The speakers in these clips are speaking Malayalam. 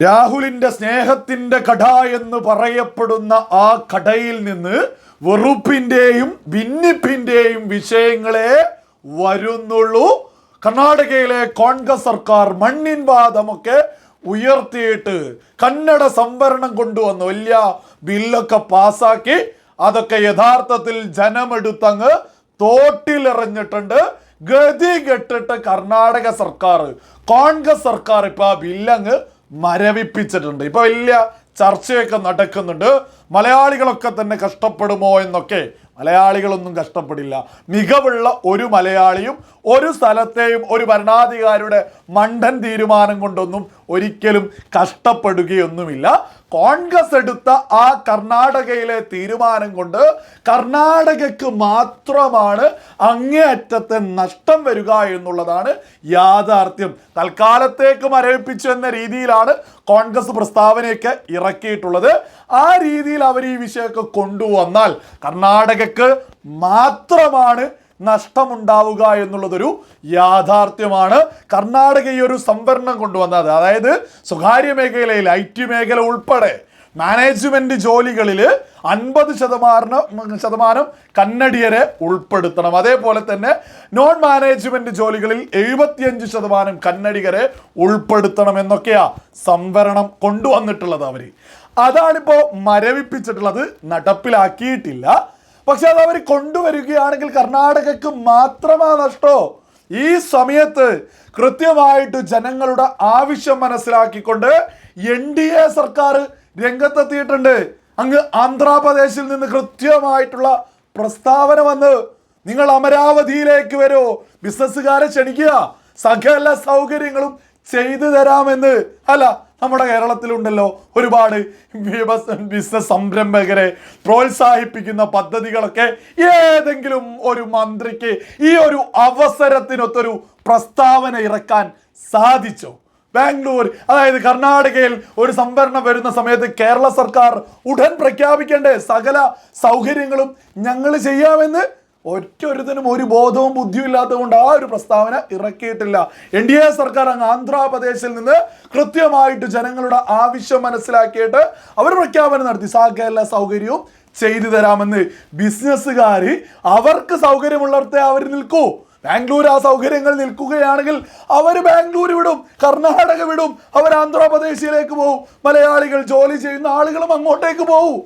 രാഹുലിന്റെ സ്നേഹത്തിന്റെ കട എന്ന് പറയപ്പെടുന്ന ആ കടയിൽ നിന്ന് വെറുപ്പിന്റെയും ഭിന്നിപ്പിന്റെയും വിഷയങ്ങളെ വരുന്നുള്ളൂ. കർണാടകയിലെ കോൺഗ്രസ് സർക്കാർ മണ്ണിൻ വാദമൊക്കെ ഉയർത്തിയിട്ട് കന്നഡ സംവരണം കൊണ്ടുവന്നു. വലിയ ബില്ലൊക്കെ പാസാക്കി അതൊക്കെ യഥാർത്ഥത്തിൽ ജനമെടുത്തങ്ങ് തോട്ടിലെറിഞ്ഞിട്ടുണ്ട്. ഗതി കെട്ടിട്ട് കർണാടക സർക്കാർ കോൺഗ്രസ് സർക്കാർ ഇപ്പൊ ആ ബില്ലങ്ങ് മരവിപ്പിച്ചിട്ടുണ്ട്. ഇപ്പൊ വലിയ ചർച്ചയൊക്കെ നടക്കുന്നുണ്ട്. മലയാളികളൊക്കെ തന്നെ കഷ്ടപ്പെടുമോ എന്നൊക്കെ മലയാളികളൊന്നും കഷ്ടപ്പെടില്ല. മികവുള്ള ഒരു മലയാളിയും ഒരു സ്ഥലത്തെയും ഒരു ഭരണാധികാരിയുടെ മണ്ടൻ തീരുമാനം കൊണ്ടൊന്നും ഒരിക്കലും കഷ്ടപ്പെടുകയൊന്നുമില്ല. കോൺഗ്രസ് എടുത്ത ആ കർണാടകയിലെ തീരുമാനം കൊണ്ട് കർണാടകയ്ക്ക് മാത്രമാണ് അങ്ങേയറ്റത്തെ നഷ്ടം വരിക എന്നുള്ളതാണ് യാഥാർത്ഥ്യം. തൽക്കാലത്തേക്ക് മരവിപ്പിച്ചു എന്ന രീതിയിലാണ് കോൺഗ്രസ് പ്രസ്താവനയൊക്കെ ഇറക്കിയിട്ടുള്ളത്. ആ രീതിയിൽ അവർ ഈ വിഷയമൊക്കെ കൊണ്ടുവന്നാൽ കർണാടകക്ക് മാത്രമാണ് നഷ്ടമുണ്ടാവുക എന്നുള്ളതൊരു യാഥാർത്ഥ്യമാണ് കർണാടക ഈ ഒരു സംവരണം കൊണ്ടുവന്നത്. അതായത് സ്വകാര്യ മേഖലയിൽ ഐ ടി മേഖല ഉൾപ്പെടെ മാനേജ്മെന്റ് ജോലികളിൽ അൻപത് ശതമാനം ശതമാനം കന്നഡിയരെ ഉൾപ്പെടുത്തണം. അതേപോലെ തന്നെ നോൺ മാനേജ്മെന്റ് ജോലികളിൽ എഴുപത്തിയഞ്ച് ശതമാനം കന്നഡികരെ ഉൾപ്പെടുത്തണം എന്നൊക്കെയാ സംവരണം കൊണ്ടുവന്നിട്ടുള്ളത് അവർ അതാണിപ്പോൾ മരവിപ്പിച്ചിട്ടുള്ളത് നടപ്പിലാക്കിയിട്ടില്ല. പക്ഷെ അത് അവർ കൊണ്ടുവരികയാണെങ്കിൽ കർണാടകക്ക് മാത്രമാ നഷ്ടോ? ഈ സമയത്ത് കൃത്യമായിട്ട് ജനങ്ങളുടെ ആവശ്യം മനസ്സിലാക്കിക്കൊണ്ട് എൻ ഡി എ സർക്കാർ രംഗത്തെത്തിയിട്ടുണ്ട്. അങ്ങ് ആന്ധ്രാപ്രദേശിൽ നിന്ന് കൃത്യമായിട്ടുള്ള പ്രസ്താവന വന്ന് നിങ്ങൾ അമരാവതിയിലേക്ക് വരൂ. ബിസിനസ്സുകാരെ ക്ഷണിക്കുക. സകല സൗകര്യങ്ങളും ചെയ്തു തരാമെന്ന്. അല്ല നമ്മുടെ കേരളത്തിലുണ്ടല്ലോ ഒരുപാട് ബിസിനസ് സംരംഭകരെ പ്രോത്സാഹിപ്പിക്കുന്ന പദ്ധതികളൊക്കെ ഏതെങ്കിലും ഒരു മന്ത്രിക്ക് ഈ ഒരു അവസരത്തിനൊത്തൊരു പ്രസ്താവന ഇറക്കാൻ സാധിച്ചോ? ബാംഗ്ലൂർ അതായത് കർണാടകയിൽ ഒരു സംവരണം വരുന്ന സമയത്ത് കേരള സർക്കാർ ഉടൻ പ്രഖ്യാപിക്കേണ്ട. സകല സൗകര്യങ്ങളും ഞങ്ങൾ ചെയ്യാമെന്ന് ഒറ്റൊരുത്തനും ഒരു ബോധവും ബുദ്ധിയും ഇല്ലാത്തതുകൊണ്ട് ആ ഒരു പ്രസ്താവന ഇറക്കിയിട്ടില്ല. എൻ ഡി എ സർക്കാർ അങ്ങ് ആന്ധ്രാപ്രദേശിൽ നിന്ന് കൃത്യമായിട്ട് ജനങ്ങളുടെ ആവശ്യം മനസ്സിലാക്കിയിട്ട് അവർ പ്രഖ്യാപനം നടത്തി. സകല സൗകര്യവും ചെയ്തു തരാമെന്ന്. ബിസിനസ്സുകാർ അവർക്ക് സൗകര്യമുള്ളിടത്തെ അവർ നിൽക്കൂ. ബാംഗ്ലൂർ ആ സൗകര്യങ്ങൾ നിൽക്കുകയാണെങ്കിൽ അവർ ബാംഗ്ലൂർ വിടും കർണാടക വിടും അവർ ആന്ധ്രാപ്രദേശിലേക്ക് പോകും മലയാളികൾ ജോലി ചെയ്യുന്ന ആളുകളും അങ്ങോട്ടേക്ക് പോകും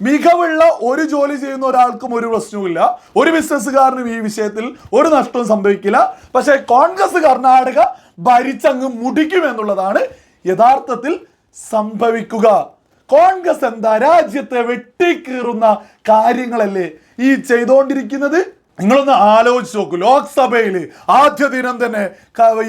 മികവുള്ള ഒരു ജോലി ചെയ്യുന്ന ഒരാൾക്കും ഒരു പ്രശ്നവുമില്ല. ഒരു ബിസിനസ്സുകാരനും ഈ വിഷയത്തിൽ ഒരു നഷ്ടവും സംഭവിക്കില്ല. പക്ഷേ കോൺഗ്രസ് കർണാടക ഭരിച്ചങ്ങ് മുടിക്കും എന്നുള്ളതാണ് യഥാർത്ഥത്തിൽ സംഭവിക്കുക. കോൺഗ്രസ് എന്താ രാജ്യത്തെ വെട്ടിക്കീറുന്ന കാര്യങ്ങളല്ലേ ഈ ചെയ്തുകൊണ്ടിരിക്കുന്നത് നിങ്ങളൊന്ന് ആലോചിച്ച് നോക്കൂ. ലോക്സഭയിൽ ആദ്യ ദിനം തന്നെ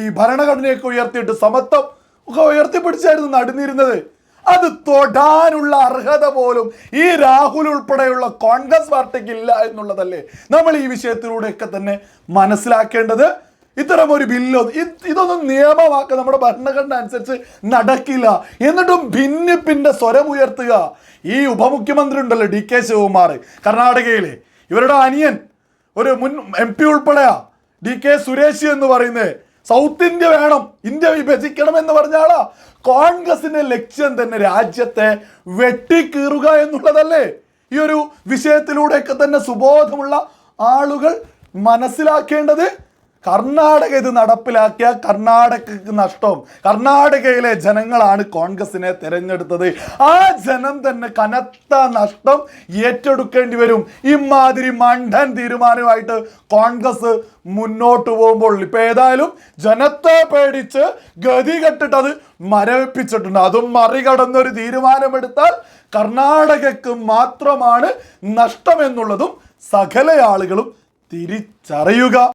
ഈ ഭരണഘടനയൊക്കെ ഉയർത്തിയിട്ട് സമത്വം ഒക്കെ ഉയർത്തിപ്പിടിച്ചായിരുന്നു നടന്നിരുന്നത്. അത് തൊടാനുള്ള അർഹത പോലും ഈ രാഹുൽ ഉൾപ്പെടെയുള്ള കോൺഗ്രസ് പാർട്ടിക്ക് ഇല്ല എന്നുള്ളതല്ലേ നമ്മൾ ഈ വിഷയത്തിലൂടെയൊക്കെ തന്നെ മനസ്സിലാക്കേണ്ടത്. ഇത്തരം ഒരു ബില്ലോ ഇതൊന്നും നിയമമാക്കുക നമ്മുടെ ഭരണഘടന അനുസരിച്ച് നടക്കില്ല. എന്നിട്ടും ഭിന്നിപ്പിന്റെ സ്വരം ഉയർത്തുക. ഈ ഉപമുഖ്യമന്ത്രി ഉണ്ടല്ലോ ഡി കെ ശിവകുമാർ കർണാടകയിലെ. ഇവരുടെ അനിയൻ ഒരു മുൻ എം പി ഉൾപ്പെടെയാ. ഡി കെ സുരേഷ് എന്ന് പറയുന്നത് സൗത്ത് ഇന്ത്യ വേണം. ഇന്ത്യ വിഭജിക്കണം എന്ന് പറഞ്ഞാളാ കോൺഗ്രസിന്റെ ലക്ഷ്യം തന്നെ രാജ്യത്തെ വെട്ടിക്കീറുക എന്നുള്ളതല്ലേ. ഈ ഒരു വിഷയത്തിലൂടെയൊക്കെ തന്നെ സുബോധമുള്ള ആളുകൾ മനസ്സിലാക്കേണ്ടത് കർണാടക ഇത് നടപ്പിലാക്കിയ കർണാടകക്ക് നഷ്ടവും. കർണാടകയിലെ ജനങ്ങളാണ് കോൺഗ്രസിനെ തിരഞ്ഞെടുത്തത്. ആ ജനം തന്നെ കനത്ത നഷ്ടം ഏറ്റെടുക്കേണ്ടി വരും. ഇമാതിരി മണ്ടൻ തീരുമാനമായിട്ട് കോൺഗ്രസ് മുന്നോട്ട് പോകുമ്പോൾ ഇപ്പൊ ഏതായാലും ജനത്തെ പേടിച്ച് ഗതി കെട്ടിട്ട് അത് മരവിപ്പിച്ചിട്ടുണ്ട്. അതും മറികടന്നൊരു തീരുമാനമെടുത്താൽ കർണാടകക്ക് മാത്രമാണ് നഷ്ടമെന്നുള്ളതും സകല ആളുകളും തിരിച്ചറിയുക.